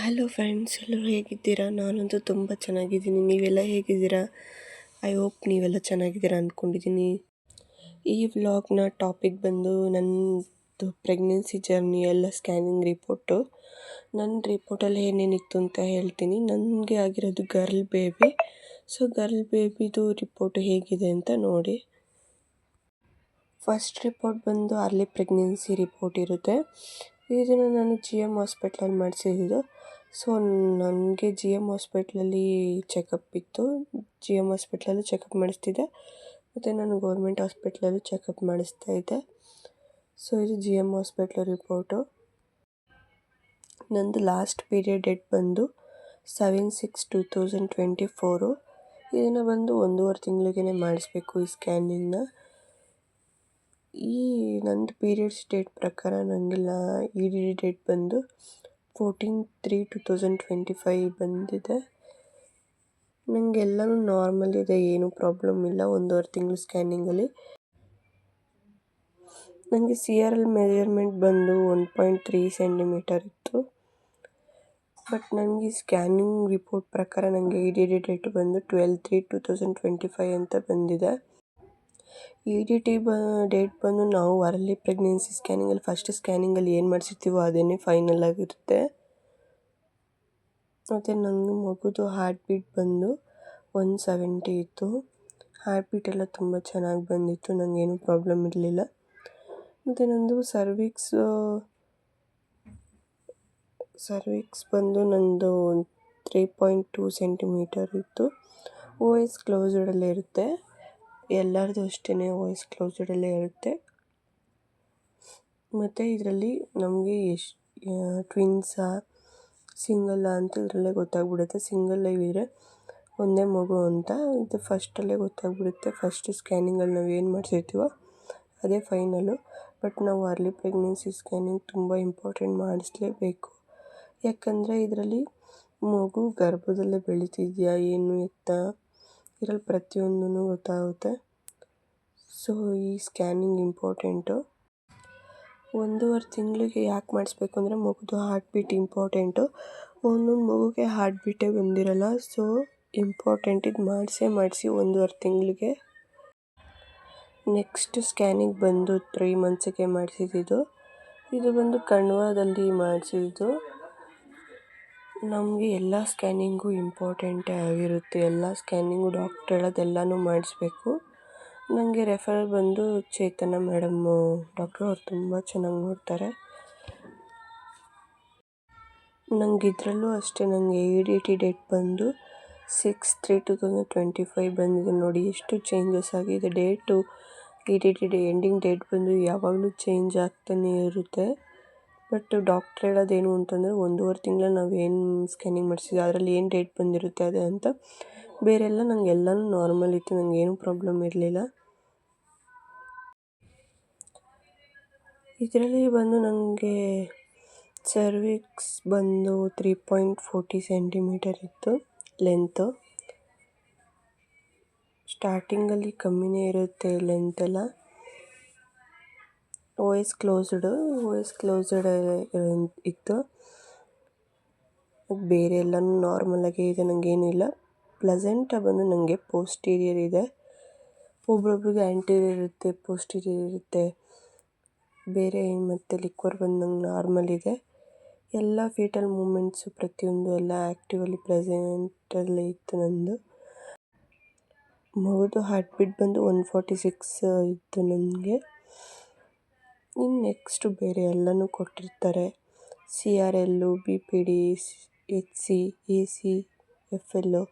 Hello friends ಎಲ್ಲರೂ ಹೇಗಿದ್ದೀರಾ? ನಾನಂತೂ ತುಂಬ ಚೆನ್ನಾಗಿದ್ದೀನಿ. ನೀವೆಲ್ಲ ಹೇಗಿದ್ದೀರಾ? ಐ ಹೋಪ್ ನೀವೆಲ್ಲ ಚೆನ್ನಾಗಿದ್ದೀರಾ ಅಂದ್ಕೊಂಡಿದ್ದೀನಿ ಈ ವ್ಲಾಗ್ನ ಟಾಪಿಕ್ ಬಂದು ನನ್ನದು ಪ್ರೆಗ್ನೆನ್ಸಿ ಜರ್ನಿ ಎಲ್ಲ ಸ್ಕ್ಯಾನಿಂಗ್ ರಿಪೋರ್ಟು ನನ್ನ ರಿಪೋರ್ಟಲ್ಲಿ ಏನೇನಿತ್ತು ಅಂತ ಹೇಳ್ತೀನಿ. ನನಗೆ ಆಗಿರೋದು ಗರ್ಲ್ ಬೇಬಿ ಸೊ ಗರ್ಲ್ ಬೇಬಿದು ರಿಪೋರ್ಟ್ ಹೇಗಿದೆ ಅಂತ ನೋಡಿ. ಫಸ್ಟ್ ರಿಪೋರ್ಟ್ ಬಂದು ಅರ್ಲಿ ಪ್ರೆಗ್ನೆನ್ಸಿ ರಿಪೋರ್ಟ್ ಇರುತ್ತೆ. ಇದನ್ನು ನಾನು ಜಿ ಎಂ ಹಾಸ್ಪಿಟ್ಲಲ್ಲಿ ಮಾಡಿಸಿದ್ದು ಸೊ ನನಗೆ ಜಿ ಎಂ ಹಾಸ್ಪಿಟ್ಲಲ್ಲಿ ಚೆಕಪ್ ಇತ್ತು. ಜಿ ಎಂ ಹಾಸ್ಪಿಟ್ಲಲ್ಲಿ ಚೆಕಪ್ ಮಾಡಿಸ್ತಿದ್ದೆ. ಮತ್ತು ನಾನು ಗೌರ್ಮೆಂಟ್ ಹಾಸ್ಪಿಟ್ಲಲ್ಲೂ ಚೆಕಪ್ ಮಾಡಿಸ್ತಾ ಇದ್ದೆ. ಸೊ ಇದು ಜಿ ಎಂ ಹಾಸ್ಪಿಟ್ಲ್ ರಿಪೋರ್ಟು. ನಂದು ಲಾಸ್ಟ್ ಪೀರಿಯಡ್ ಡೇಟ್ ಬಂದು seven six two thousand twenty four. ಇದನ್ನು ಬಂದು ಒಂದೂವರೆ ತಿಂಗಳಿಗೇ ಮಾಡಿಸ್ಬೇಕು ಈ ಸ್ಕ್ಯಾನಿಂಗ್ನ. ಈ ನಂದು ಪೀರಿಯಡ್ಸ್ ಡೇಟ್ ಪ್ರಕಾರ ನನಗೆಲ್ಲ ಇ ಡಿ ಡಿ ಡೇಟ್ ಬಂದು fourteen three two thousand twenty five ಬಂದಿದೆ. ನನಗೆಲ್ಲನೂ ನಾರ್ಮಲ್ ಇದೆ, ಏನೂ ಪ್ರಾಬ್ಲಮ್ ಇಲ್ಲ. ಒಂದೂವರೆ ತಿಂಗಳು ಸ್ಕ್ಯಾನಿಂಗಲ್ಲಿ ನನಗೆ ಸಿ ಆರ್ ಎಲ್ ಮೆಜರ್ಮೆಂಟ್ ಬಂದು ಒನ್ ಪಾಯಿಂಟ್ ತ್ರೀ ಸೆಂಟಿಮೀಟರ್ ಇತ್ತು. ಬಟ್ ನನಗೆ ಸ್ಕ್ಯಾನಿಂಗ್ ರಿಪೋರ್ಟ್ ಪ್ರಕಾರ ನನಗೆ ಡಿ ಡೇಟ್ ಬಂದು twelve three two thousand twenty five ಅಂತ ಬಂದಿದೆ. ಇ ಡಿ ಟಿ ಬ ಡೇಟ್ ಬಂದು ನಾವು ಅರ್ಲಿ ಪ್ರೆಗ್ನೆನ್ಸಿ ಸ್ಕ್ಯಾನಿಂಗಲ್ಲಿ ಫಸ್ಟ್ ಸ್ಕ್ಯಾನಿಂಗಲ್ಲಿ ಏನು ಮಾಡಿಸಿರ್ತೀವೋ ಅದೇ ಫೈನಲ್ ಆಗಿರುತ್ತೆ. ಮತ್ತು ನನಗೆ ಮಗುದು ಹಾರ್ಟ್ ಬೀಟ್ ಬಂದು ಒನ್ ಸೆವೆಂಟಿ ಇತ್ತು. ಹಾರ್ಟ್ ಬೀಟ್ ಎಲ್ಲ ತುಂಬ ಚೆನ್ನಾಗಿ ಬಂದಿತ್ತು ನನಗೇನು ಪ್ರಾಬ್ಲಮ್ ಇರಲಿಲ್ಲ. ಮತ್ತು ನಂದು ಸರ್ವಿಕ್ಸ್ ಸರ್ವಿಕ್ಸ್ ಬಂದು ನಂದು ತ್ರೀ ಪಾಯಿಂಟ್ ಟೂ ಸೆಂಟಿಮೀಟರ್ ಇತ್ತು. ಓ ಎಸ್ ಕ್ಲೋಸ್ಡಲ್ಲೇ ಇರುತ್ತೆ. ಎಲ್ಲರದು ಅಷ್ಟೇ ವಾಯ್ಸ್ ಕ್ಲೋಸಡಲ್ಲೇ ಇರುತ್ತೆ. ಮತ್ತು ಇದರಲ್ಲಿ ನಮಗೆ ಎಷ್ಟು ಟ್ವಿನ್ಸಾ ಸಿಂಗಲ್ಲಾ ಅಂತ ಇದರಲ್ಲೇ ಗೊತ್ತಾಗ್ಬಿಡುತ್ತೆ. ಸಿಂಗಲ್ ಇದ್ದರೆ ಒಂದೇ ಮಗು ಅಂತ ಇದು ಫಸ್ಟಲ್ಲೇ ಗೊತ್ತಾಗ್ಬಿಡುತ್ತೆ. ಫಸ್ಟ್ ಸ್ಕ್ಯಾನಿಂಗಲ್ಲಿ ನಾವು ಏನು ಮಾಡಿಸಿರ್ತೀವೋ ಅದೇ ಫೈನಲು ಬಟ್ ನಾವು ಅರ್ಲಿ ಪ್ರೆಗ್ನೆನ್ಸಿ ಸ್ಕ್ಯಾನಿಂಗ್ ತುಂಬ ಇಂಪಾರ್ಟೆಂಟ್ ಮಾಡಿಸ್ಲೇಬೇಕು. ಯಾಕಂದರೆ ಇದರಲ್ಲಿ ಮಗು ಗರ್ಭದಲ್ಲೇ ಬೆಳೀತಿದೆಯಾ, ಏನು ಎತ್ತ? ಇದರಲ್ಲಿ ಪ್ರತಿಯೊಂದೂ ಗೊತ್ತಾಗುತ್ತೆ. ಸೊ ಈ ಸ್ಕ್ಯಾನಿಂಗ್ ಇಂಪಾರ್ಟೆಂಟು ಒಂದೂವರೆ ತಿಂಗಳಿಗೆ ಯಾಕೆ ಮಾಡಿಸ್ಬೇಕು ಅಂದರೆ ಮಗುದು ಹಾರ್ಟ್ ಬೀಟ್ ಇಂಪಾರ್ಟೆಂಟು ಒಂದೊಂದು ಮಗುಗೆ ಹಾರ್ಟ್ ಬೀಟೇ ಬಂದಿರಲ್ಲ ಸೊ ಇಂಪಾರ್ಟೆಂಟ್ ಇದು ಮಾಡಿಸೇ ಮಾಡಿಸಿ ಒಂದೂವರೆ ತಿಂಗಳಿಗೆ. ನೆಕ್ಸ್ಟ್ ಸ್ಕ್ಯಾನಿಂಗ್ ಬಂದು ತ್ರೀ ಮಂತ್ಸಿಗೆ ಮಾಡಿಸಿದ್ದು. ಇದು ಬಂದು ಕಣ್ವಾದಲ್ಲಿ ಮಾಡಿಸಿದ್ದು. ನಮಗೆ ಎಲ್ಲ ಸ್ಕ್ಯಾನಿಂಗು ಇಂಪಾರ್ಟೆಂಟೇ ಆಗಿರುತ್ತೆ. ಎಲ್ಲ ಸ್ಕ್ಯಾನಿಂಗು ಡಾಕ್ಟ್ರ್ ಹೇಳೋದೆಲ್ಲನೂ ಮಾಡಿಸ್ಬೇಕು. ನನಗೆ ರೆಫರ್ ಬಂದು ಚೇತನ ಮೇಡಮ್ಮು ಡಾಕ್ಟ್ರು ಅವ್ರು ತುಂಬ ಚೆನ್ನಾಗಿ ನೋಡ್ತಾರೆ. ನಂಗೆ ಇದರಲ್ಲೂ ಅಷ್ಟೇ ನನಗೆ ಎ ಡಿ ಟಿ ಡೇಟ್ ಬಂದು six three two thousand twenty five ಬಂದಿದೆ ನೋಡಿ. ಎಷ್ಟು ಚೇಂಜಸ್ ಆಗಿದೆ. Date E D T day ending date ಬಂದು ಯಾವಾಗಲೂ ಚೇಂಜ್ ಆಗ್ತಾನೇ ಇರುತ್ತೆ. ಬಟ್ ಡಾಕ್ಟ್ರ್ ಹೇಳೋದೇನು ಅಂತಂದರೆ ಒಂದೂವರೆ ತಿಂಗಳು ನಾವು ಏನು ಸ್ಕ್ಯಾನಿಂಗ್ ಮಾಡಿಸಿದ್ವಿ, ಅದರಲ್ಲಿ ಏನು ಡೇಟ್ ಬಂದಿರುತ್ತೆ ಅದೇ ಅಂತ. ಬೇರೆಲ್ಲ ನಂಗೆ ಎಲ್ಲನೂ ನಾರ್ಮಲ್ ಇತ್ತು ನನಗೇನು ಪ್ರಾಬ್ಲಮ್ ಇರಲಿಲ್ಲ. ಇದರಲ್ಲಿ ಬಂದು ನನಗೆ ಸರ್ವಿಕ್ಸ್ ಬಂದು ತ್ರೀ ಪಾಯಿಂಟ್ ಫೋರ್ಟಿ ಸೆಂಟಿಮೀಟರ್ ಇತ್ತು ಲೆಂತು ಸ್ಟಾರ್ಟಿಂಗಲ್ಲಿ ಕಮ್ಮಿನೇ ಇರುತ್ತೆ ಲೆಂತೆಲ್ಲ O S closed, O S closed ಇತ್ತು. ಬೇರೆ ಎಲ್ಲನೂ ನಾರ್ಮಲಾಗೇ ಇದೆ ನನಗೇನು ಇಲ್ಲ. ಪ್ಲೆಸೆಂಟ ಬಂದು ನನಗೆ ಪೋಸ್ಟೀರಿಯರ್ ಇದೆ. ಒಬ್ರೊಬ್ರಿಗೆ ಆ್ಯಂಟೀರಿಯರ್ ಇರುತ್ತೆ ಪೋಸ್ಟೀರಿಯರ್ ಇರುತ್ತೆ. ಬೇರೆ ಮತ್ತು ಲಿಕ್ವರ್ ಬಂದು ನಂಗೆ ನಾರ್ಮಲ್ ಇದೆ. ಎಲ್ಲ ಫೀಟಲ್ ಮೂಮೆಂಟ್ಸು ಪ್ರತಿಯೊಂದು ಎಲ್ಲ ಆ್ಯಕ್ಟಿವಲ್ಲಿ ಪ್ರೆಸೆಂಟಲ್ಲಿ ಇತ್ತು ನಂದು. ಮಗುದು ಹಾರ್ಟ್ ಬೀಟ್ ಬಂದು ಒನ್ ಫಾರ್ಟಿ ಸಿಕ್ಸ್ ಇತ್ತು ನನಗೆ ಇನ್ನು ನೆಕ್ಸ್ಟು ಬೇರೆ ಎಲ್ಲನೂ ಕೊಟ್ಟಿರ್ತಾರೆ. C R L, B P D, H C, A C, F L.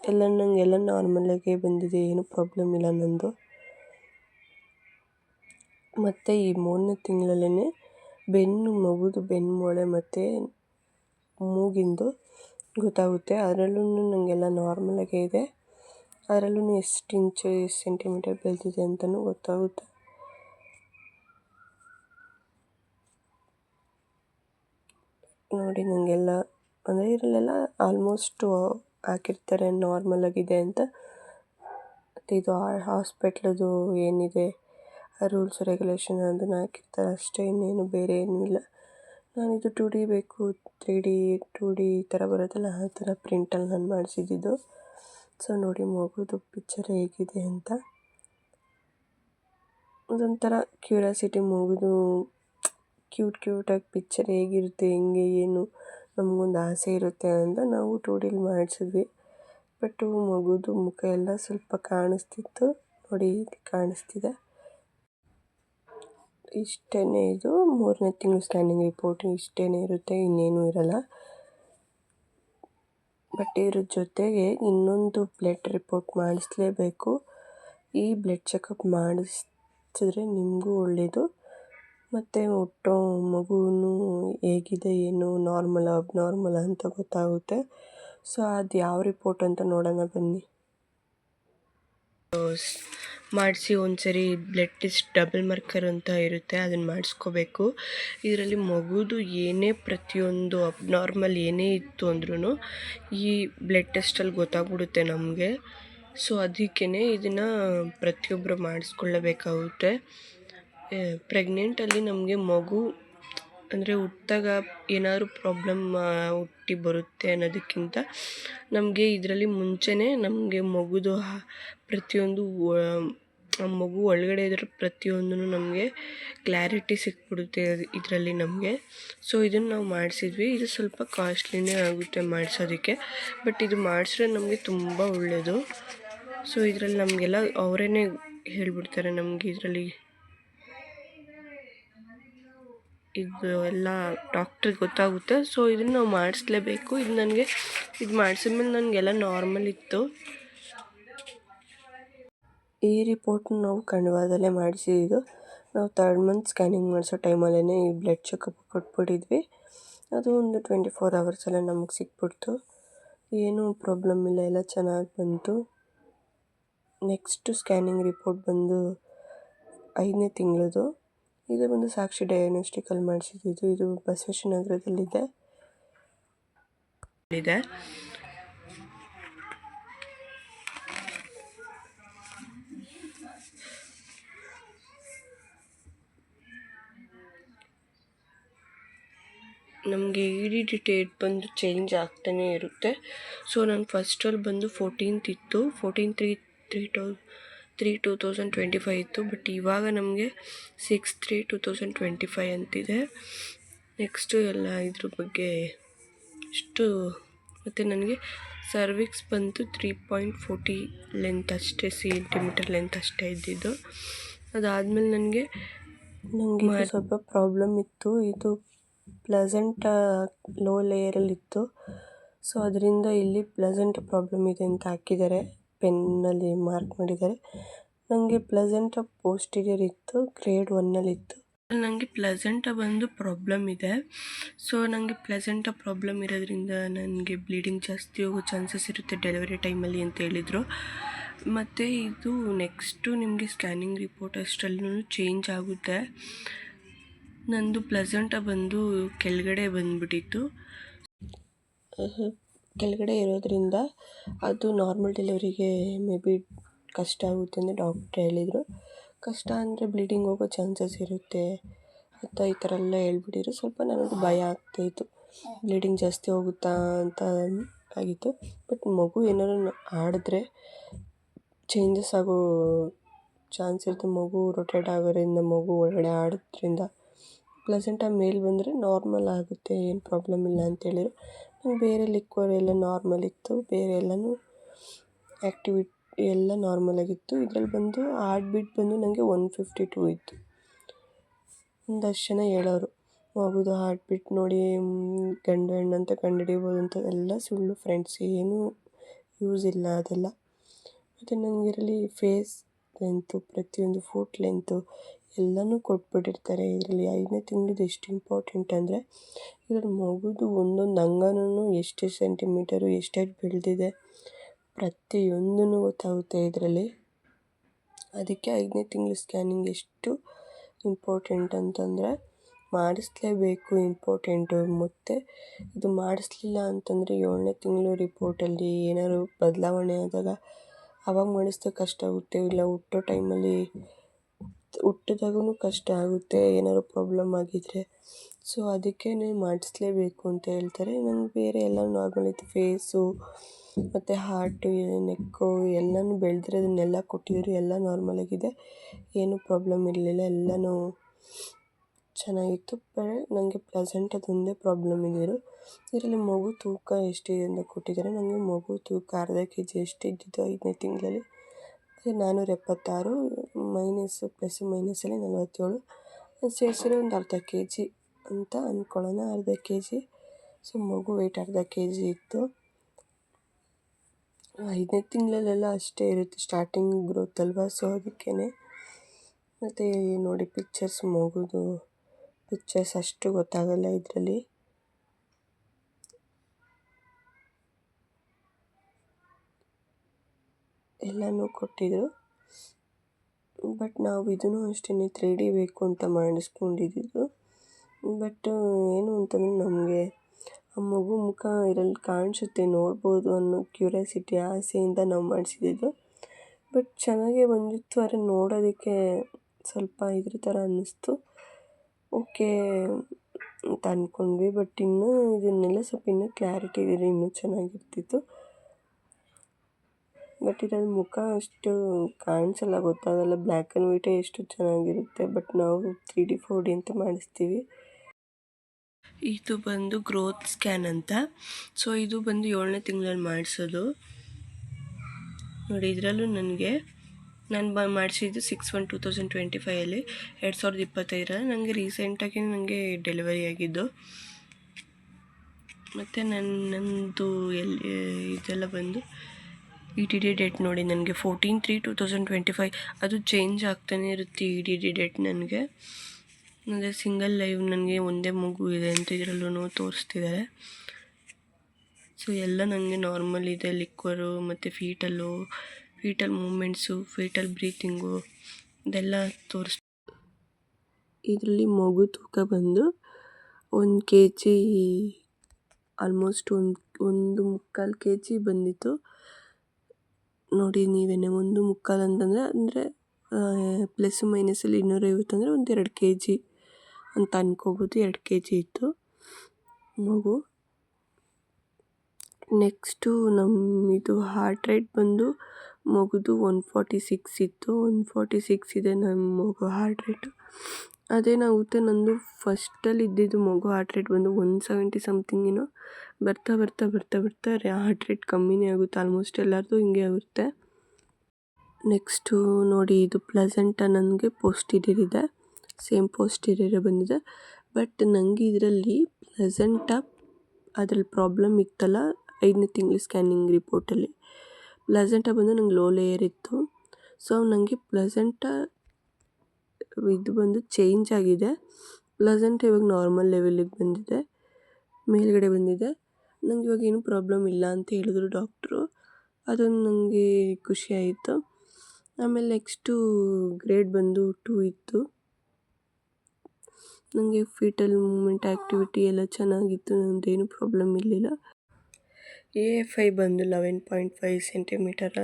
ಎಲ್ಲ ನನಗೆಲ್ಲ ನಾರ್ಮಲಾಗೇ ಬಂದಿದೆ, ಏನೂ ಪ್ರಾಬ್ಲಮ್ ಇಲ್ಲ ನನ್ನದು ಮತ್ತು ಈ ಮೂರನೇ ತಿಂಗಳಲ್ಲೇ ಬೆನ್ನು, ಮಗುದು ಬೆನ್ನು, ಮೊಳೆ ಮತ್ತು ಮೂಗಿಂದು ಗೊತ್ತಾಗುತ್ತೆ. ಅದರಲ್ಲೂ ನನಗೆಲ್ಲ ನಾರ್ಮಲಾಗೇ ಇದೆ. ಅದರಲ್ಲೂ ಎಷ್ಟು ಇಂಚು, ಎಷ್ಟು ಸೆಂಟಿಮೀಟರ್ ಬೆಳೆದಿದೆ ಅಂತಲೂ ಗೊತ್ತಾಗುತ್ತೆ. ನೋಡಿ ನನಗೆಲ್ಲ ಅಂದರೆ ಇದರಲ್ಲೆಲ್ಲ ಆಲ್ಮೋಸ್ಟು ಹಾಕಿರ್ತಾರೆ ನಾರ್ಮಲಾಗಿದೆ ಅಂತ. ಮತ್ತು ಇದು ಹಾಸ್ಪಿಟ್ಲದು ಏನಿದೆ ರೂಲ್ಸ್ ರೆಗ್ಯುಲೇಷನ್ ಅದನ್ನು ಹಾಕಿರ್ತಾರೆ ಅಷ್ಟೇ, ಇನ್ನೇನು ಬೇರೆ ಏನೂ ಇಲ್ಲ. ನಾನಿದು ಟು ಡಿ ಬೇಕು ತ್ರೀ ಡಿ ಟು ಡಿ ಈ ಥರ ಬರುತ್ತಲ್ಲ, ಆ ಥರ ಪ್ರಿಂಟಲ್ಲಿ ನಾನು ಮಾಡಿಸಿದ್ದು ಸೊ ನೋಡಿ ಮಗುದು ಪಿಕ್ಚರ್ ಹೇಗಿದೆ ಅಂತ. ಅದೊಂಥರ ಕ್ಯೂರಿಯಾಸಿಟಿ ಮಗುದು ಕ್ಯೂಟ್ ಕ್ಯೂಟಾಗಿ ಪಿಚ್ಚರ್ ಹೇಗಿರುತ್ತೆ, ಹೆಂಗೆ, ಏನು ನಮಗೊಂದು ಆಸೆ ಇರುತ್ತೆ ಅಂತ ನಾವು ಟು ಡಿಲಿ ಮಾಡಿಸಿದ್ವಿ. ಬಟ್ ಮಗುದು ಮುಖ ಎಲ್ಲ ಸ್ವಲ್ಪ ಕಾಣಿಸ್ತಿತ್ತು. ನೋಡಿ ಕಾಣಿಸ್ತಿದೆ. ಇಷ್ಟೇ ಇದು. ಮೂರನೇ ತಿಂಗಳು ಸ್ಕ್ಯಾನಿಂಗ್ ರಿಪೋರ್ಟ್ ಇಷ್ಟೇ ಇರುತ್ತೆ, ಇನ್ನೇನು ಇರಲ್ಲ. ಬಟ್ ಇದ್ರ ಜೊತೆಗೆ ಇನ್ನೊಂದು ಬ್ಲಡ್ ರಿಪೋರ್ಟ್ ಮಾಡಿಸ್ಲೇಬೇಕು. ಈ ಬ್ಲಡ್ ಚೆಕಪ್ ಮಾಡಿಸಿದ್ರೆ ನಿಮಗೂ ಒಳ್ಳೆಯದು ಮತ್ತು ಹುಟ್ಟೋ ಮಗುನೂ ಹೇಗಿದೆ, ಏನು ನಾರ್ಮಲ್ ಅಬ್ನಾರ್ಮಲ್ ಅಂತ ಗೊತ್ತಾಗುತ್ತೆ. ಸೊ ಅದು ಯಾವ ರಿಪೋರ್ಟ್ ಅಂತ ನೋಡೋಣ ಬನ್ನಿ. ಮಾಡಿಸಿ ಒಂದ್ಸರಿ ಬ್ಲಡ್ ಟೆಸ್ಟ್ ಡಬಲ್ ಮಾರ್ಕರ್ ಅಂತ ಇರುತ್ತೆ ಅದನ್ನು ಮಾಡಿಸ್ಕೋಬೇಕು. ಇದರಲ್ಲಿ ಮಗುದು ಏನೇ ಪ್ರತಿಯೊಂದು ಅಬ್ನಾರ್ಮಲ್ ಏನೇ ಇತ್ತು ಅಂದ್ರೂ ಈ ಬ್ಲಡ್ ಟೆಸ್ಟಲ್ಲಿ ಗೊತ್ತಾಗ್ಬಿಡುತ್ತೆ ನಮಗೆ. ಸೊ ಅದಕ್ಕೇ ಇದನ್ನು ಪ್ರತಿಯೊಬ್ಬರು ಮಾಡಿಸ್ಕೊಳ್ಳಬೇಕಾಗುತ್ತೆ. ಪ್ರೆಗ್ನೆಂಟಲ್ಲಿ ನಮಗೆ ಮಗು ಅಂದರೆ ಹುಟ್ಟಿದಾಗ ಏನಾದರೂ ಪ್ರಾಬ್ಲಮ್ ಹುಟ್ಟಿ ಬರುತ್ತೆ ಅನ್ನೋದಕ್ಕಿಂತ ನಮಗೆ ಇದರಲ್ಲಿ ಮುಂಚೆನೇ ನಮಗೆ ಮಗುದು ಪ್ರತಿಯೊಂದು ಮಗು ಒಳಗಡೆ ಇದ್ರ ಪ್ರತಿಯೊಂದೂ ನಮಗೆ ಕ್ಲಾರಿಟಿ ಸಿಕ್ಬಿಡುತ್ತೆ ಇದರಲ್ಲಿ ನಮಗೆ. ಸೊ ಇದನ್ನು ನಾವು ಮಾಡಿಸಿದ್ವಿ. ಇದು ಸ್ವಲ್ಪ ಕಾಸ್ಟ್ಲಿನೇ ಆಗುತ್ತೆ ಮಾಡಿಸೋದಕ್ಕೆ. ಬಟ್ ಇದು ಮಾಡಿಸ್ರೆ ನಮಗೆ ತುಂಬ ಒಳ್ಳೆಯದು ಸೊ ಇದರಲ್ಲಿ ನಮಗೆಲ್ಲ ಅವರೇ ಹೇಳ್ಬಿಡ್ತಾರೆ ನಮಗೆ ಇದರಲ್ಲಿ ಇದು ಎಲ್ಲ ಡಾಕ್ಟ್ರಿಗೆ ಗೊತ್ತಾಗುತ್ತೆ. ಸೊ ಇದನ್ನು ನಾವು ಮಾಡಿಸ್ಲೇಬೇಕು. ಇದು ನನಗೆ, ಇದು ಮಾಡಿಸಿದ್ಮೇಲೆ ನನಗೆಲ್ಲ ನಾರ್ಮಲ್ ಇತ್ತು. ಈ ರಿಪೋರ್ಟ್ನ ನಾವು ಖಂಡವಾದಲ್ಲೇ ಮಾಡಿಸಿದ್ದು. ನಾವು ತರ್ಡ್ ಮಂತ್ ಸ್ಕ್ಯಾನಿಂಗ್ ಮಾಡಿಸೋ ಟೈಮಲ್ಲೇ ಈ ಬ್ಲಡ್ ಚೆಕಪ್ ಕೊಟ್ಬಿಟ್ಟಿದ್ವಿ. ಅದು ಒಂದು ಟ್ವೆಂಟಿ ಫೋರ್ ಅವರ್ಸಲ್ಲೇ ನಮಗೆ ಸಿಕ್ಬಿಡ್ತು. ಏನೂ ಪ್ರಾಬ್ಲಮ್ ಇಲ್ಲ, ಎಲ್ಲ ಚೆನ್ನಾಗಿ ಬಂತು. ನೆಕ್ಸ್ಟು ಸ್ಕ್ಯಾನಿಂಗ್ ರಿಪೋರ್ಟ್ ಬಂದು ಐದನೇ ತಿಂಗಳದು. ಇದು ಬಂದು ಸಾಕ್ಷಿ ಡಯಾಗ್ನೋಸ್ಟಿಕಲ್ಲಿ ಮಾಡಿಸಿದ್ದು. ಇದು ಬಸವೇಶ್ವರ ನಗರದಲ್ಲಿದೆ ಇದೆ. ನಮಗೆ ಇಡಿ ಡೇಟ್ ಬಂದು ಚೇಂಜ್ ಆಗ್ತಾನೇ ಇರುತ್ತೆ. ಸೊ ನಾನು ಫಸ್ಟಲ್ಲಿ ಬಂದು ಫೋರ್ಟೀನ್ತ್ ಇತ್ತು. Fourteen three three two three two thousand twenty five ಇತ್ತು ಬಟ್ ಇವಾಗ ನಮಗೆ six three two thousand twenty five ಅಂತಿದೆ. ನೆಕ್ಸ್ಟು ಎಲ್ಲ ಇದ್ರ ಬಗ್ಗೆ ಇಷ್ಟು ಮತ್ತು ನನಗೆ ಸರ್ವಿಕ್ಸ್ ಬಂತು ತ್ರೀ ಪಾಯಿಂಟ್ ಫೋರ್ಟಿ ಲೆಂತ್ ಅಷ್ಟೇ ಸೆಂಟಿಮೀಟರ್ ಲೆಂತ್ ಅಷ್ಟೇ ಇದ್ದಿದ್ದು. ಅದಾದಮೇಲೆ ನನಗೆ ನನಗೆ ಸ್ವಲ್ಪ ಪ್ರಾಬ್ಲಮ್ ಇತ್ತು. ಇದು ಪ್ಲಸೆಂಟ್ ಲೋ ಲೇಯರಲ್ಲಿತ್ತು ಸೊ ಅದರಿಂದ ಇಲ್ಲಿ ಪ್ಲೆಸೆಂಟ್ ಪ್ರಾಬ್ಲಮ್ ಇದೆ ಅಂತ ಹಾಕಿದ್ದಾರೆ. ಪೆನ್ನಲ್ಲಿ ಮಾರ್ಕ್ ಮಾಡಿದ್ದಾರೆ. ನನಗೆ ಪ್ಲೆಸೆಂಟ ಪೋಸ್ಟೀರಿಯರ್ ಇತ್ತು, ಗ್ರೇಡ್ ಒನ್ನಲ್ಲಿತ್ತು ನನಗೆ ಪ್ಲೆಸೆಂಟ ಬಂದು ಪ್ರಾಬ್ಲಮ್ ಇದೆ. ಸೊ ನನಗೆ ಪ್ಲೆಸೆಂಟ ಪ್ರಾಬ್ಲಮ್ ಇರೋದ್ರಿಂದ ನನಗೆ ಬ್ಲೀಡಿಂಗ್ ಜಾಸ್ತಿ ಹೋಗೋ ಚಾನ್ಸಸ್ ಇರುತ್ತೆ ಡೆಲಿವರಿ ಟೈಮಲ್ಲಿ ಅಂತ ಹೇಳಿದರು. ಮತ್ತು ಇದು ನೆಕ್ಸ್ಟು ನಿಮಗೆ ಸ್ಕ್ಯಾನಿಂಗ್ ರಿಪೋರ್ಟ್ ಅಷ್ಟರಲ್ಲೂ ಚೇಂಜ್ ಆಗುತ್ತೆ. ನಂದು ಪ್ಲೆಸೆಂಟ ಬಂದು ಕೆಳಗಡೆ ಬಂದುಬಿಟ್ಟಿತ್ತು. ಕೆಳಗಡೆ ಇರೋದರಿಂದ ಅದು ನಾರ್ಮಲ್ ಡೆಲಿವರಿಗೆ ಮೇ ಬಿ ಕಷ್ಟ ಆಗುತ್ತೆ ಅಂತ ಡಾಕ್ಟ್ರ್ ಹೇಳಿದರು. ಕಷ್ಟ ಅಂದರೆ ಬ್ಲೀಡಿಂಗ್ ಹೋಗೋ ಚಾನ್ಸಸ್ ಇರುತ್ತೆ ಅಂತ ಈ ಥರ ಎಲ್ಲ ಹೇಳ್ಬಿಟ್ಟಿದ್ರು. ಸ್ವಲ್ಪ ನನಗೆ ಭಯ ಆಗ್ತಾಯಿತ್ತು ಬ್ಲೀಡಿಂಗ್ ಜಾಸ್ತಿ ಹೋಗುತ್ತಾ ಅಂತ ಆಗಿತ್ತು. ಬಟ್ ಮಗು ಏನಾದ್ರು ಆಡಿದ್ರೆ ಚೇಂಜಸ್ ಆಗೋ ಚಾನ್ಸ್ ಇರುತ್ತೆ. ಮಗು ರೊಟೇಟ್ ಆಗೋದ್ರಿಂದ, ಮಗು ಒಳಗಡೆ ಆಡೋದ್ರಿಂದ ಪ್ಲಸೆಂಟಾಗಿ ಮೇಲೆ ಬಂದರೆ ನಾರ್ಮಲ್ ಆಗುತ್ತೆ, ಏನು ಪ್ರಾಬ್ಲಮ್ ಇಲ್ಲ ಅಂತೇಳಿದ್ರು ಬೇರೆ ಲಿಕ್ವರ್ ಎಲ್ಲ ನಾರ್ಮಲ್ ಇತ್ತು, ಬೇರೆ ಎಲ್ಲನೂ ಆ್ಯಕ್ಟಿವಿಟ್ ಎಲ್ಲ ನಾರ್ಮಲ್ ಆಗಿತ್ತು ಇದ್ರಲ್ಲಿ ಬಂದು ಹಾರ್ಟ್ ಬೀಟ್ ಬಂದು ನನಗೆ ಒನ್ ಫಿಫ್ಟಿ ಟೂ ಇತ್ತು. ಒಂದಷ್ಟು ಜನ ಹೇಳೋರು, ಮಗುದು ಹಾರ್ಟ್ ಬೀಟ್ ನೋಡಿ ಗಂಡು ಹೆಣ್ಣಂತ ಕಂಡುಹಿಡಿಬೋದು ಅಂತ ಎಲ್ಲ ಸುಳ್ಳು ಫ್ರೆಂಡ್ಸ್ ಏನೂ ಯೂಸ್ ಇಲ್ಲ ಅದೆಲ್ಲ. ಮತ್ತು ನನಗಿರಲಿ ಫೇಸ್ ಲೆಂತು ಪ್ರತಿಯೊಂದು ಫೋಟ್ ಲೆಂತು ಎಲ್ಲನೂ ಕೊಟ್ಬಿಟ್ಟಿರ್ತಾರೆ. ಇದರಲ್ಲಿ ಐದನೇ ತಿಂಗ್ಳದ್ದು ಎಷ್ಟು ಇಂಪಾರ್ಟೆಂಟ್ ಅಂದರೆ, ಇದ್ರಲ್ಲಿ ಮಗುದು ಒಂದೊಂದು ಅಂಗನೂ ಎಷ್ಟು ಸೆಂಟಿಮೀಟರು ಎಷ್ಟೆಷ್ಟು ಬೆಳೆದಿದೆ ಪ್ರತಿಯೊಂದೂ ಗೊತ್ತಾಗುತ್ತೆ ಇದರಲ್ಲಿ. ಅದಕ್ಕೆ ಐದನೇ ತಿಂಗಳು ಸ್ಕ್ಯಾನಿಂಗ್ ಎಷ್ಟು ಇಂಪಾರ್ಟೆಂಟ್ ಅಂತಂದರೆ, ಮಾಡಿಸ್ಲೇಬೇಕು ಇಂಪಾರ್ಟೆಂಟು ಮತ್ತು ಇದು ಮಾಡಿಸ್ಲಿಲ್ಲ ಅಂತಂದರೆ ಏಳನೇ ತಿಂಗಳು ರಿಪೋರ್ಟಲ್ಲಿ ಏನಾದ್ರು ಬದಲಾವಣೆ ಆದಾಗ, ಅವಾಗ ಮಾಡಿಸ್ದಕ್ಕೆ ಕಷ್ಟ ಆಗುತ್ತೆ. ಇಲ್ಲ, ಹುಟ್ಟೋ ಟೈಮಲ್ಲಿ ಹುಟ್ಟಿದಾಗೂ ಕಷ್ಟ ಆಗುತ್ತೆ, ಏನಾದ್ರು ಪ್ರಾಬ್ಲಮ್ ಆಗಿದ್ದರೆ ಸೊ ಅದಕ್ಕೇ ಮಾಡಿಸ್ಲೇಬೇಕು ಅಂತ ಹೇಳ್ತಾರೆ. ನಂಗೆ ಬೇರೆ ಎಲ್ಲ ನಾರ್ಮಲ್ ಇತ್ತು. ಫೇಸು ಮತ್ತು ಹಾರ್ಟು ನೆಕ್ಕು ಎಲ್ಲನೂ ಬೆಳೆದಿರೋದನ್ನೆಲ್ಲ ಕೊಟ್ಟಿದ್ರು. ಎಲ್ಲ ನಾರ್ಮಲ್ ಆಗಿದೆ. ಏನೂ ಪ್ರಾಬ್ಲಮ್ ಇರಲಿಲ್ಲ. ಎಲ್ಲನೂ ಚೆನ್ನಾಗಿತ್ತು. ಬಟ್ ನನಗೆ ಪ್ರೆಸೆಂಟ್ ಅದೊಂದೇ ಪ್ರಾಬ್ಲಮ್ ಇದ್ದರು ಇದರಲ್ಲಿ ಮಗು ತೂಕ ಎಷ್ಟಿದೆ ಅಂತ ಕೊಟ್ಟಿದ್ದಾರೆ. ನನಗೆ ಮಗು ತೂಕ ಅರ್ಧ ಕೆ ಜಿ ಎಷ್ಟಿದ್ದಿದ್ದು ಐದನೇ ತಿಂಗಳಲ್ಲಿ. ನಾನ್ನೂರ ಎಪ್ಪತ್ತಾರು ಮೈನಸ್ಸು ಮೈನಸ್ ಅಲ್ಲಿ ನಲವತ್ತೇಳು. ಸೇರಿಸಿದ್ರೆ ಒಂದು ಅರ್ಧ ಕೆ ಜಿ ಅಂತ ಅಂದ್ಕೊಳ್ಳೋಣ ಅರ್ಧ ಕೆ ಜಿ ಸೊ ಮಗು ವೆಯ್ಟ್ ಅರ್ಧ ಕೆ ಜಿ ಇತ್ತು. ಐದನೇ ತಿಂಗಳಲ್ಲೆಲ್ಲ ಅಷ್ಟೇ ಇರುತ್ತೆ ಸ್ಟಾರ್ಟಿಂಗ್ ಗ್ರೋತ್ ಅಲ್ವಾ? ಸೊ ಅದಕ್ಕೇ ಮತ್ತು ನೋಡಿ ಪಿಕ್ಚರ್ಸ್ ಮಗುದು ಪಿಕ್ಚರ್ಸ್ ಅಷ್ಟು ಗೊತ್ತಾಗಲ್ಲ ಇದರಲ್ಲಿ. ಎಲ್ಲನೂ ಕೊಟ್ಟಿದ್ರು. ಬಟ್ ನಾವು ಇದನ್ನು ಅಷ್ಟೇ ತ್ರೀ ಡಿ ಬೇಕು ಅಂತ ಮಾಡಿಸ್ಕೊಂಡಿದ್ದಿದ್ದು. ಬಟ್ ಏನು ಅಂತಂದರೆ ನಮಗೆ ಆ ಮಗು ಮುಖ ಇದರಲ್ಲಿ ಕಾಣಿಸುತ್ತೆ, ನೋಡ್ಬೋದು ಅನ್ನೋ ಕ್ಯೂರಿಯಾಸಿಟಿ, ಆಸೆಯಿಂದ ನಾವು ಮಾಡಿಸಿದ್ದು ಬಟ್ ಚೆನ್ನಾಗೇ ಬಂದಿತ್ತು, ಆದರೆ ನೋಡೋದಕ್ಕೆ ಸ್ವಲ್ಪ ಇದ್ರ ಥರ ಅನ್ನಿಸ್ತು. ಓಕೆ ಅಂತ ಅಂದ್ಕೊಂಡ್ವಿ ಬಟ್ ಇನ್ನೂ ಇದನ್ನೆಲ್ಲ ಸ್ವಲ್ಪ ಇನ್ನೂ ಕ್ಲಾರಿಟಿ ಇದ್ದರೆ ಇನ್ನೂ ಚೆನ್ನಾಗಿರ್ತಿತ್ತು. ಬಟ್ ಇದ್ರಲ್ಲಿ ಮುಖ ಅಷ್ಟು ಕಾಣಿಸಲ್ಲ ಗೊತ್ತಾಗಲ್ಲ ಬ್ಲ್ಯಾಕ್ ಆ್ಯಂಡ್ ವೈಟೇ ಎಷ್ಟು ಚೆನ್ನಾಗಿರುತ್ತೆ, ಬಟ್ ನಾವು ತ್ರೀ ಡಿ ಫೋರ್ ಡಿ ಅಂತ ಮಾಡಿಸ್ತೀವಿ. ಇದು ಬಂದು ಗ್ರೋತ್ ಸ್ಕ್ಯಾನ್ ಅಂತ. ಸೊ ಇದು ಬಂದು ಏಳನೇ ತಿಂಗಳಲ್ಲಿ ಮಾಡಿಸೋದು. ನೋಡಿ, ಇದರಲ್ಲೂ ನನಗೆ, ನಾನು ಬ, ಮಾಡಿಸಿದ್ದು six one two thousand twenty ಫೈಯಲ್ಲಿ ಎರಡು ಸಾವಿರದ ಇಪ್ಪತ್ತೈದರಲ್ಲಿ ನನಗೆ ರೀಸೆಂಟಾಗಿ ನನಗೆ ಡೆಲಿವರಿ ಆಗಿದ್ದು. ಮತ್ತು ನನ್ನ ಎಲ್ಲಿ, ಇದೆಲ್ಲ ಬಂದು ಇ ಟಿ ಡಿ ಡೇಟ್ ನೋಡಿ ನನಗೆ fourteen three two thousand twenty five ಅದು ಚೇಂಜ್ ಆಗ್ತಾನೆ ಇರುತ್ತೆ ಇ ಡಿ ಡಿ ಡೇಟ್ ನನಗೆ. ಅಂದರೆ ಸಿಂಗಲ್ ಲೈವ್ ನನಗೆ ಒಂದೇ ಮಗು ಇದೆ ಅಂತ ಇದರಲ್ಲೂ ತೋರಿಸ್ತಿದ್ದಾರೆ. ಸೊ ಎಲ್ಲ ನನಗೆ ನಾರ್ಮಲ್ ಇದೆ ಲಿಕ್ವರು ಮತ್ತು foetal foetal movements foetal breathing ಇದೆಲ್ಲ ತೋರಿಸ್ ಇದರಲ್ಲಿ ಮಗು ತೂಕ ಬಂದು ಒಂದು ಕೆ ಜಿ ಆಲ್ಮೋಸ್ಟ್ ಒಂದು ಒಂದು ಮುಕ್ಕಾಲು ಕೆ ಜಿ ಬಂದಿತ್ತು. ನೋಡಿ ನೀವೇನೆ ಒಂದು ಮುಕ್ಕಾಲು ಅಂತಂದರೆ, ಅಂದರೆ ಪ್ಲಸ್ಸು ಮೈನಸಲ್ಲಿ ಇನ್ನೂರೈವತ್ತು ಅಂದರೆ ಒಂದು ಎರಡು ಕೆ ಜಿ ಅಂತ ಅಂದ್ಕೋಬೋದು ಎರಡು ಕೆ ಜಿ ಇತ್ತು. ಮಗು ನೆಕ್ಸ್ಟು ನಮ್ಮ ಇದು ಹಾರ್ಟ್ ರೇಟ್ ಬಂದು ಮಗುದು ಒನ್ ಫಾರ್ಟಿ ಸಿಕ್ಸ್ ಇತ್ತು. ಒನ್ ಫಾರ್ಟಿ ಸಿಕ್ಸ್ ಇದೆ ನಮ್ಮ ಮಗು ಹಾರ್ಟ್ ರೇಟು ಅದೇನಾಗುತ್ತೆ ನಂದು ಫಸ್ಟಲ್ಲಿ ಇದ್ದಿದ್ದು ಮಗು ಹಾರ್ಟ್ ರೇಟ್ ಬಂದು ಒನ್ ಸೆವೆಂಟಿ ಸಮಥಿಂಗ್ ಬರ್ತಾ ಬರ್ತಾ ಬರ್ತಾ ಬರ್ತಾ ಹಾರ್ಟ್ ರೇಟ್ ಕಮ್ಮಿನೇ ಆಗುತ್ತೆ ಆಲ್ಮೋಸ್ಟ್ ಎಲ್ಲರದು ಹಿಂಗೆ ಆಗುತ್ತೆ. ನೆಕ್ಸ್ಟು ನೋಡಿ ಇದು ಪ್ಲಸೆಂಟ ನನಗೆ ಪೋಸ್ಟ್ ಇದೆ ಸೇಮ್ ಪೋಸ್ಟ್ ಇರಿಯರೇ ಬಂದಿದೆ. ಬಟ್ ನನಗೆ ಇದರಲ್ಲಿ ಪ್ಲಸೆಂಟ ಅದ್ರಲ್ಲಿ ಪ್ರಾಬ್ಲಮ್ ಇತ್ತಲ್ಲ ಐದನೇ ತಿಂಗಳು ಸ್ಕ್ಯಾನಿಂಗ್ ರಿಪೋರ್ಟಲ್ಲಿ ಪ್ಲಸೆಂಟ ಬಂದು ನಂಗೆ ಲೋ ಲೇಯರ್ ಇತ್ತು. ಸೊ ನನಗೆ ಪ್ಲೆಸೆಂಟ ಇದು ಬಂದು ಚೇಂಜ್ ಆಗಿದೆ. ಪ್ಲಸೆಂಟ್ ಇವಾಗ ನಾರ್ಮಲ್ ಲೆವೆಲಿಗೆ ಬಂದಿದೆ. ಮೇಲ್ಗಡೆ ಬಂದಿದೆ. ನಂಗೆ ಇವಾಗ ಏನೂ ಪ್ರಾಬ್ಲಮ್ ಇಲ್ಲ ಅಂತ ಹೇಳಿದ್ರು ಡಾಕ್ಟ್ರು ಅದೊಂದು ನನಗೆ ಖುಷಿ ಆಯಿತು. ಆಮೇಲೆ ನೆಕ್ಸ್ಟು ಗ್ರೇಡ್ ಬಂದು ಟೂ ಇತ್ತು. ನನಗೆ ಫೀಟಲ್ ಮೂಮೆಂಟ್ ಆ್ಯಕ್ಟಿವಿಟಿ ಎಲ್ಲ ಚೆನ್ನಾಗಿತ್ತು ನನ್ನದೇನು ಪ್ರಾಬ್ಲಮ್ ಇರಲಿಲ್ಲ. ಎ ಎಫ್ ಐ ಬಂದು ಲೆವೆನ್ ಪಾಯಿಂಟ್ ಫೈವ್ ಸೆಂಟಿಮೀಟರ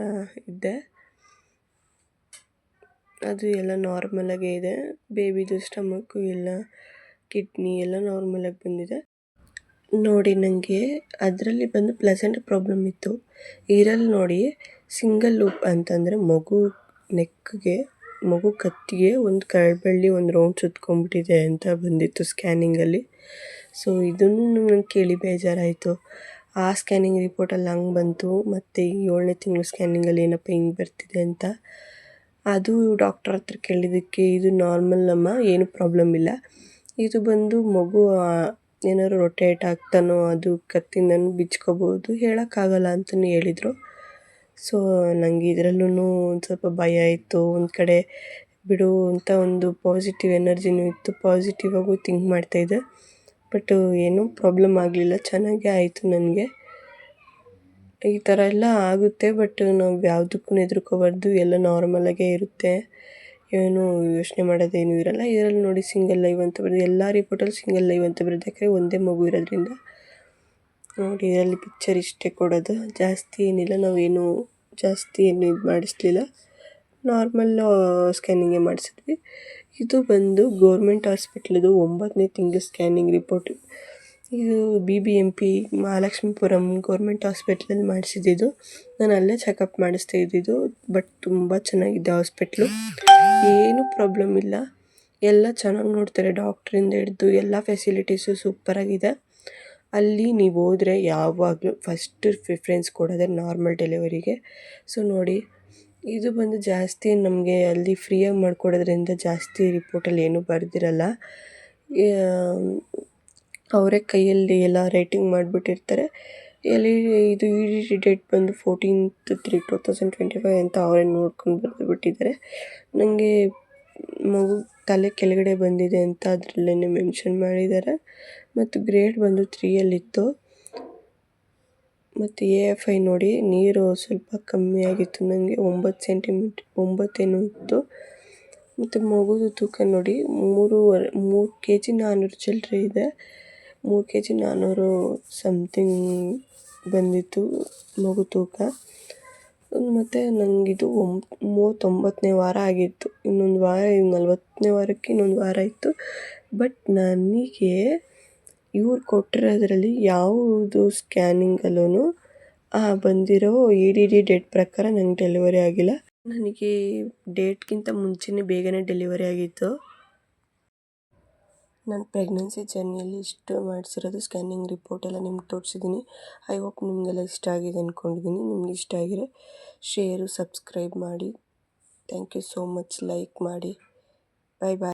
ಇದ್ದೆ ಅದು ಎಲ್ಲ ನಾರ್ಮಲಾಗೇ ಇದೆ. ಬೇಬಿದು ಸ್ಟಮಕ್ಕು ಎಲ್ಲ ಕಿಡ್ನಿ ಎಲ್ಲ ನಾರ್ಮಲಾಗಿ ಬಂದಿದೆ. ನೋಡಿ ನನಗೆ ಅದರಲ್ಲಿ ಬಂದು ಪ್ಲೆಸೆಂಟ್ ಪ್ರಾಬ್ಲಮ್ ಇತ್ತು. ಇದರಲ್ಲಿ ನೋಡಿ ಸಿಂಗಲ್ ಲೂಪ್ ಅಂತಂದರೆ ಮಗು ನೆಕ್ಗೆ ಮಗು ಕತ್ತಿಗೆ ಒಂದು ಕಳ್ಬಳ್ಳಿ ಒಂದು ರೌಂಡ್ ಸುತ್ಕೊಂಡ್ಬಿಟ್ಟಿದೆ ಅಂತ ಬಂದಿತ್ತು ಸ್ಕ್ಯಾನಿಂಗಲ್ಲಿ ಸೊ ಇದನ್ನು ನನಗೆ ಕೇಳಿ ಬೇಜಾರಾಯಿತು. ಆ ಸ್ಕ್ಯಾನಿಂಗ್ ರಿಪೋರ್ಟಲ್ಲಿ ಹಂಗೆ ಬಂತು, ಮತ್ತು ಏಳನೇ ತಿಂಗಳು ಸ್ಕ್ಯಾನಿಂಗಲ್ಲಿ ಏನಪ್ಪ ಹಿಂಗೆ ಬರ್ತಿದೆ ಅಂತ. ಅದು ಡಾಕ್ಟರ್ ಹತ್ರ ಕೇಳಿದ್ದಕ್ಕೆ ಇದು ನಾರ್ಮಲ್ ಅಮ್ಮ ಏನು ಪ್ರಾಬ್ಲಮ್ ಇಲ್ಲ. ಇದು ಬಂದು ಮಗು ಏನಾದ್ರು ರೊಟೇಟ್ ಆಗ್ತಾನೋ ಅದು ಕತ್ತಿಂದನು ಬಿಚ್ಕೋಬೋದು, ಹೇಳೋಕ್ಕಾಗಲ್ಲ ಅಂತಲೂ ಹೇಳಿದರು. ಸೊ ನನಗೆ ಇದರಲ್ಲೂ ಒಂದು ಸ್ವಲ್ಪ ಭಯ ಇತ್ತು. ಒಂದು ಕಡೆ ಬಿಡು ಅಂತ ಒಂದು ಪಾಸಿಟಿವ್ ಎನರ್ಜಿನೂ ಇತ್ತು. ಪಾಸಿಟಿವ್ ಆಗು ಥಿಂಕ್ ಮಾಡ್ತಾಯಿದ್ದೆ ಬಟ್ ಏನೂ ಪ್ರಾಬ್ಲಮ್ ಆಗಲಿಲ್ಲ. ಚೆನ್ನಾಗೇ ಆಯಿತು ನನಗೆ ಈ ಥರ ಎಲ್ಲ ಆಗುತ್ತೆ, ಬಟ್ ನಾವು ಯಾವುದಕ್ಕೂ ಹೆದ್ರ್ಕೋಬಾರ್ದು. ಎಲ್ಲ ನಾರ್ಮಲಾಗೇ ಇರುತ್ತೆ. ಏನು ಯೋಚನೆ ಮಾಡೋದೇನೂ ಇರಲ್ಲ. ಇದರಲ್ಲಿ ನೋಡಿ ಸಿಂಗಲ್ ಲೈವ್ ಅಂತ ಬರೋದು ಎಲ್ಲ ರಿಪೋರ್ಟಲ್ಲಿ ಸಿಂಗಲ್ ಲೈವ್ ಅಂತ ಬರೋದು ಯಾಕಂದರೆ ಒಂದೇ ಮಗು ಇರೋದ್ರಿಂದ. ನೋಡಿ, ಇದರಲ್ಲಿ ಪಿಕ್ಚರ್ ಇಷ್ಟೇ ಕೊಡೋದು. ಜಾಸ್ತಿ ಏನಿಲ್ಲ. ನಾವೇನು ಜಾಸ್ತಿ ಏನು ಇದು ಮಾಡಿಸ್ಲಿಲ್ಲ. ನಾರ್ಮಲ್ ಸ್ಕ್ಯಾನಿಂಗೇ ಮಾಡಿಸಿದ್ವಿ. ಇದು ಬಂದು ಗೌರ್ಮೆಂಟ್ ಹಾಸ್ಪಿಟ್ಲದು ಒಂಬತ್ತನೇ ತಿಂಗಳು ಸ್ಕ್ಯಾನಿಂಗ್ ರಿಪೋರ್ಟ್ ಇದು B B M P Mahalakshmipuram government ಹಾಸ್ಪಿಟ್ಲಲ್ಲಿ ಮಾಡಿಸಿದ್ದು ನಾನು ಅಲ್ಲೇ ಚೆಕಪ್ ಮಾಡಿಸ್ತಾ ಇದ್ದಿದ್ದು ಬಟ್ ತುಂಬ ಚೆನ್ನಾಗಿದೆ ಹಾಸ್ಪಿಟ್ಲು ಏನೂ ಪ್ರಾಬ್ಲಮ್ ಇಲ್ಲ. ಎಲ್ಲ ಚೆನ್ನಾಗಿ ನೋಡ್ತಾರೆ ಡಾಕ್ಟ್ರಿಂದ ಹಿಡ್ದು, ಎಲ್ಲ ಫೆಸಿಲಿಟೀಸು ಸೂಪರಾಗಿದೆ ಅಲ್ಲಿ ನೀವು ಹೋದರೆ ಯಾವಾಗಲೂ ಫಸ್ಟ್ ಪ್ರಿಫ್ರೆನ್ಸ್ ಕೊಡೋದೇ ನಾರ್ಮಲ್ ಡೆಲಿವರಿಗೆ ಸೊ ನೋಡಿ, ಇದು ಬಂದು ಜಾಸ್ತಿ ನಮಗೆ ಅಲ್ಲಿ ಫ್ರೀಯಾಗಿ ಮಾಡಿಕೊಡೋದ್ರಿಂದ ಜಾಸ್ತಿ ರಿಪೋರ್ಟಲ್ಲಿ ಏನೂ ಬರೆದಿರಲ್ಲ. ಅವರೇ ಕೈಯಲ್ಲಿ ಎಲ್ಲ ರೈಟಿಂಗ್ ಮಾಡಿಬಿಟ್ಟಿರ್ತಾರೆ. ಎಲ್ಲಿ ಇದು ಈ ಡೇಟ್ ಬಂದು fourteenth three two thousand twenty five ಅಂತ ಅವರೇ ನೋಡ್ಕೊಂಡು ಬರೆದು ಬಿಟ್ಟಿದ್ದಾರೆ ನನಗೆ ಮಗು ತಲೆ ಕೆಳಗಡೆ ಬಂದಿದೆ ಅಂತ ಅದರಲ್ಲೇ ಮೆನ್ಷನ್ ಮಾಡಿದ್ದಾರೆ. ಮತ್ತು ಗ್ರೇಡ್ ಬಂದು ತ್ರೀಯಲ್ಲಿತ್ತು ಮತ್ತು ಎ ಎಫ್ ಐ ನೋಡಿ, ನೀರು ಸ್ವಲ್ಪ ಕಮ್ಮಿ ಆಗಿತ್ತು. ನನಗೆ ಒಂಬತ್ತು ಸೆಂಟಿಮೀಟ್ರ್ ಒಂಬತ್ತೇನು ಇತ್ತು. ಮತ್ತು ಮಗುದು ತೂಕ ನೋಡಿ ಮೂರುವರೆ ಮೂರು ಕೆ ಜಿ ನಾನ್ನೂರು ಚಿಲ್ಲರೆ ಇದೆ. ಮೂರು ಕೆ ಜಿ ನಾನ್ನೂರು ಸಮಥಿಂಗ್ ಬಂದಿತ್ತು ಮಗು ತೂಕ. ಮತ್ತು ನನಗಿದು ಮೂವತ್ತೊಂಬತ್ತನೇ ವಾರ ಆಗಿತ್ತು. ಇನ್ನೊಂದು ವಾರ ನಲ್ವತ್ತನೇ ವಾರಕ್ಕೆ ಇನ್ನೊಂದು ವಾರ ಇತ್ತು. ಬಟ್ ನನಗೆ ಇವ್ರು ಕೊಟ್ಟಿರೋದ್ರಲ್ಲಿ ಯಾವುದು ಸ್ಕ್ಯಾನಿಂಗಲ್ಲೂ ಬಂದಿರೋ ಇ ಡಿ ಡಿ ಡೇಟ್ ಪ್ರಕಾರ ನಂಗೆ ಡೆಲಿವರಿ ಆಗಿಲ್ಲ. ನನಗೆ ಡೇಟ್ಗಿಂತ ಮುಂಚೆನೇ ಬೇಗನೆ ಡೆಲಿವರಿ ಆಗಿತ್ತು. ನಾನು ಪ್ರೆಗ್ನೆನ್ಸಿ ಜರ್ನಿಯಲ್ಲಿ ಇಷ್ಟು ಮಾಡಿಸಿರೋದು ಸ್ಕ್ಯಾನಿಂಗ್ ರಿಪೋರ್ಟ್ ಎಲ್ಲ ನಿಮ್ಗೆ ತೋರಿಸಿದ್ದೀನಿ. ಐ ಹೋಪ್ ನಿಮಗೆಲ್ಲ ಇಷ್ಟ ಆಗಿದೆ ಅಂದ್ಕೊಂಡಿದ್ದೀನಿ ನಿಮ್ಗೆ ಇಷ್ಟ ಆಗಿದ್ರೆ ಶೇರು ಸಬ್ಸ್ಕ್ರೈಬ್ ಮಾಡಿ. Thank you so much like ಮಾಡಿ. Bye bye